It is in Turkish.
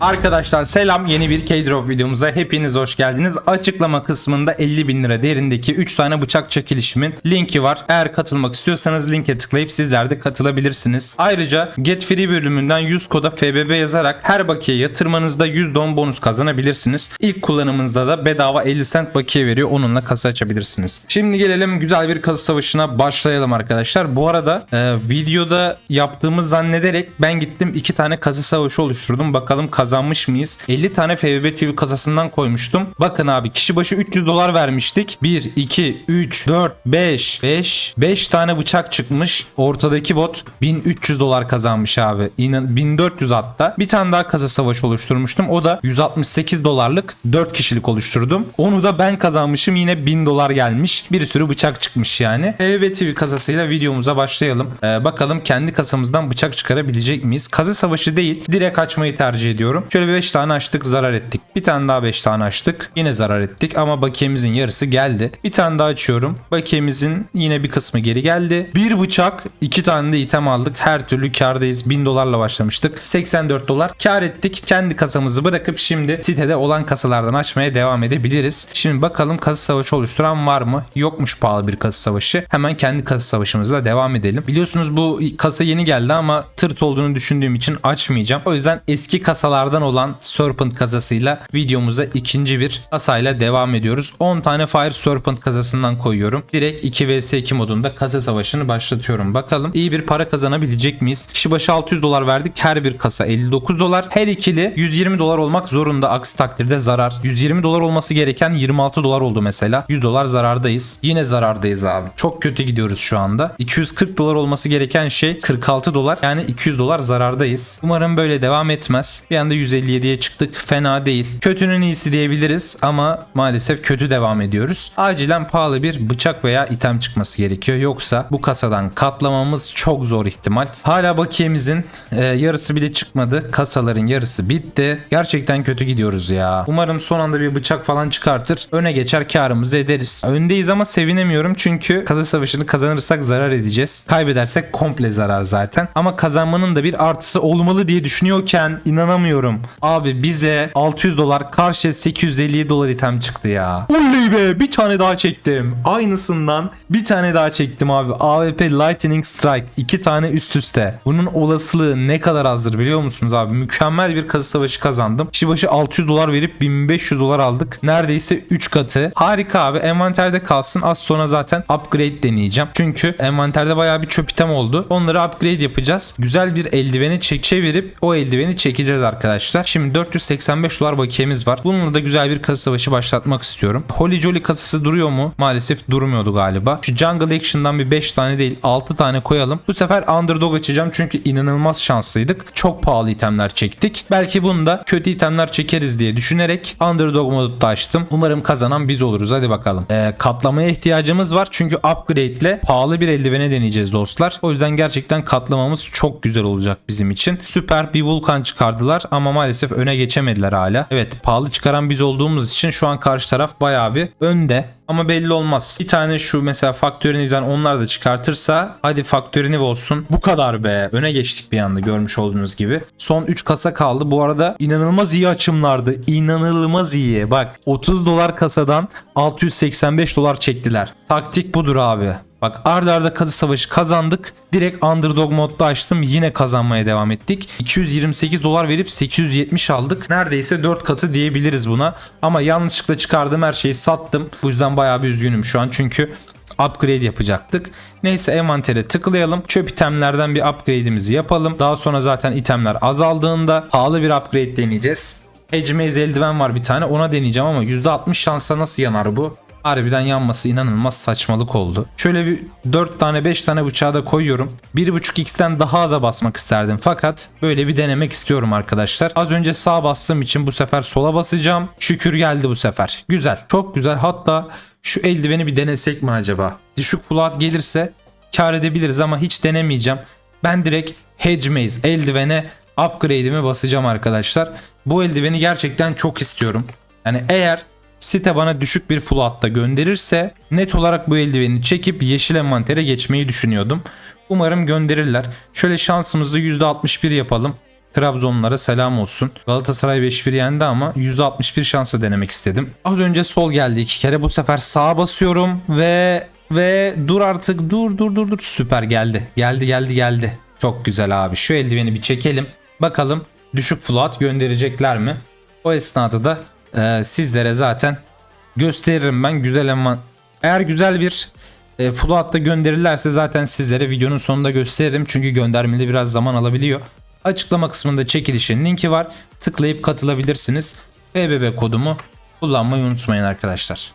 Arkadaşlar selam yeni bir K-Drop videomuza hepiniz hoş geldiniz. Açıklama kısmında 50 bin lira değerindeki 3 tane bıçak çekilişimin linki var. Eğer katılmak istiyorsanız linke tıklayıp sizler de katılabilirsiniz. Ayrıca Get Free bölümünden 100 koda FBB yazarak her bakiye yatırmanızda 100 don bonus kazanabilirsiniz. İlk kullanımınızda da bedava 50 cent bakiye veriyor onunla kasa açabilirsiniz. Şimdi gelelim güzel bir kasa savaşına başlayalım arkadaşlar. Bu arada e, videoda yaptığımı zannederek ben gittim 2 tane kasa savaşı oluşturdum. Bakalım kazanmış mıyız? 50 tane FBB TV kasasından koymuştum. Bakın abi kişi başı 300 dolar vermiştik. 1, 2, 3, 4, 5, 5, 5 tane bıçak çıkmış. Ortadaki bot 1300 dolar kazanmış abi. İnan 1400 hatta. Bir tane daha kasa savaşı oluşturmuştum. O da 168 dolarlık 4 kişilik oluşturdum. Onu da ben kazanmışım. Yine 1000 dolar gelmiş. Bir sürü bıçak çıkmış yani. FBB TV kasasıyla videomuza başlayalım. Ee, bakalım kendi kasamızdan bıçak çıkarabilecek miyiz? Kasa savaşı değil. Direkt açmayı tercih ediyorum. Şöyle 5 tane açtık zarar ettik. Bir tane daha 5 tane açtık. Yine zarar ettik ama bakiyemizin yarısı geldi. Bir tane daha açıyorum. Bakiyemizin yine bir kısmı geri geldi. Bir bıçak, iki tane de item aldık. Her türlü kardayız. 1000 dolarla başlamıştık. 84 dolar kar ettik. Kendi kasamızı bırakıp şimdi sitede olan kasalardan açmaya devam edebiliriz. Şimdi bakalım kasa savaşı oluşturan var mı? Yokmuş pahalı bir kasa savaşı. Hemen kendi kasa savaşımızla devam edelim. Biliyorsunuz bu kasa yeni geldi ama tırt olduğunu düşündüğüm için açmayacağım. O yüzden eski kasalardan olan Serpent kasasıyla videomuza ikinci bir kasayla devam ediyoruz. 10 tane Fire Serpent kasasından koyuyorum. Direkt 2 vs 2 modunda kasa savaşını başlatıyorum. Bakalım iyi bir para kazanabilecek miyiz? Kişi başı 600 dolar verdik. Her bir kasa 59 dolar. Her ikili 120 dolar olmak zorunda. Aksi takdirde zarar. 120 dolar olması gereken 26 dolar oldu mesela. 100 dolar zarardayız. Yine zarardayız abi. Çok kötü gidiyoruz şu anda. 240 dolar olması gereken şey 46 dolar. Yani 200 dolar zarardayız. Umarım böyle devam etmez. Bir anda 157'ye çıktık. Fena değil. Kötünün iyisi diyebiliriz ama maalesef kötü devam ediyoruz. Acilen pahalı bir bıçak veya item çıkması gerekiyor. Yoksa bu kasadan katlamamız çok zor ihtimal. Hala bakiyemizin e, yarısı bile çıkmadı. Kasaların yarısı bitti. Gerçekten kötü gidiyoruz ya. Umarım son anda bir bıçak falan çıkartır. Öne geçer karımızı ederiz. Öndeyiz ama sevinemiyorum çünkü kasa savaşını kazanırsak zarar edeceğiz. Kaybedersek komple zarar zaten. Ama kazanmanın da bir artısı olmalı diye düşünüyorken inanamıyorum. Abi bize 600 dolar karşı 850 dolar item çıktı ya. Oley be bir tane daha çektim. Aynısından bir tane daha çektim abi. AWP Lightning Strike. iki tane üst üste. Bunun olasılığı ne kadar azdır biliyor musunuz abi? Mükemmel bir kasa savaşı kazandım. Kişi başı 600 dolar verip 1500 dolar aldık. Neredeyse 3 katı. Harika abi. Envanterde kalsın. Az sonra zaten upgrade deneyeceğim. Çünkü envanterde bayağı bir çöp item oldu. Onları upgrade yapacağız. Güzel bir eldiveni çek çevirip o eldiveni çekeceğiz arkadaşlar. Şimdi 485 dolar bakiyemiz var. Bununla da güzel bir kasa savaşı başlatmak istiyorum. Holy Jolly kasası duruyor mu? Maalesef durmuyordu galiba. Şu Jungle Action'dan bir 5 tane değil 6 tane koyalım. Bu sefer Underdog açacağım çünkü inanılmaz şanslıydık. Çok pahalı itemler çektik. Belki bunu da kötü itemler çekeriz diye düşünerek Underdog modda açtım. Umarım kazanan biz oluruz. Hadi bakalım. Ee, katlamaya ihtiyacımız var çünkü upgrade ile pahalı bir eldivene deneyeceğiz dostlar. O yüzden gerçekten katlamamız çok güzel olacak bizim için. Süper bir Vulkan çıkardılar ama maalesef öne geçemediler hala. Evet pahalı çıkaran biz olduğumuz için şu an karşı taraf bayağı bir önde. Ama belli olmaz. Bir tane şu mesela Factory onlar da çıkartırsa hadi Factory olsun. Bu kadar be. Öne geçtik bir anda görmüş olduğunuz gibi. Son 3 kasa kaldı. Bu arada inanılmaz iyi açımlardı. İnanılmaz iyi. Bak 30 dolar kasadan 685 dolar çektiler. Taktik budur abi. Bak arda arda kazı savaşı kazandık. Direkt underdog modda açtım. Yine kazanmaya devam ettik. 228 dolar verip 870 aldık. Neredeyse 4 katı diyebiliriz buna. Ama yanlışlıkla çıkardığım her şeyi sattım. Bu yüzden bayağı bir üzgünüm şu an. Çünkü upgrade yapacaktık. Neyse envantere tıklayalım. Çöp itemlerden bir upgrade'imizi yapalım. Daha sonra zaten itemler azaldığında pahalı bir upgrade deneyeceğiz. Edge eldiven var bir tane ona deneyeceğim ama %60 şansla nasıl yanar bu? Harbiden yanması inanılmaz saçmalık oldu. Şöyle bir 4 tane 5 tane bıçağı da koyuyorum. 1.5x'ten daha aza basmak isterdim fakat böyle bir denemek istiyorum arkadaşlar. Az önce sağ bastığım için bu sefer sola basacağım. Şükür geldi bu sefer. Güzel. Çok güzel. Hatta şu eldiveni bir denesek mi acaba? Düşük float gelirse kar edebiliriz ama hiç denemeyeceğim. Ben direkt Hedge Maze eldivene upgrade'imi basacağım arkadaşlar. Bu eldiveni gerçekten çok istiyorum. Yani eğer site bana düşük bir float'ta gönderirse net olarak bu eldiveni çekip yeşil envantere geçmeyi düşünüyordum. Umarım gönderirler. Şöyle şansımızı %61 yapalım. Trabzonlara selam olsun. Galatasaray 5-1 yendi ama %61 şansa denemek istedim. Az önce sol geldi iki kere. Bu sefer sağa basıyorum ve ve dur artık dur dur dur dur süper geldi. Geldi geldi geldi. Çok güzel abi. Şu eldiveni bir çekelim. Bakalım düşük float gönderecekler mi? O esnada da e, sizlere zaten gösteririm ben güzel ama eğer güzel bir e, float'ta gönderirlerse zaten sizlere videonun sonunda gösteririm. Çünkü göndermede biraz zaman alabiliyor. Açıklama kısmında çekilişin linki var. Tıklayıp katılabilirsiniz. BBB kodumu kullanmayı unutmayın arkadaşlar.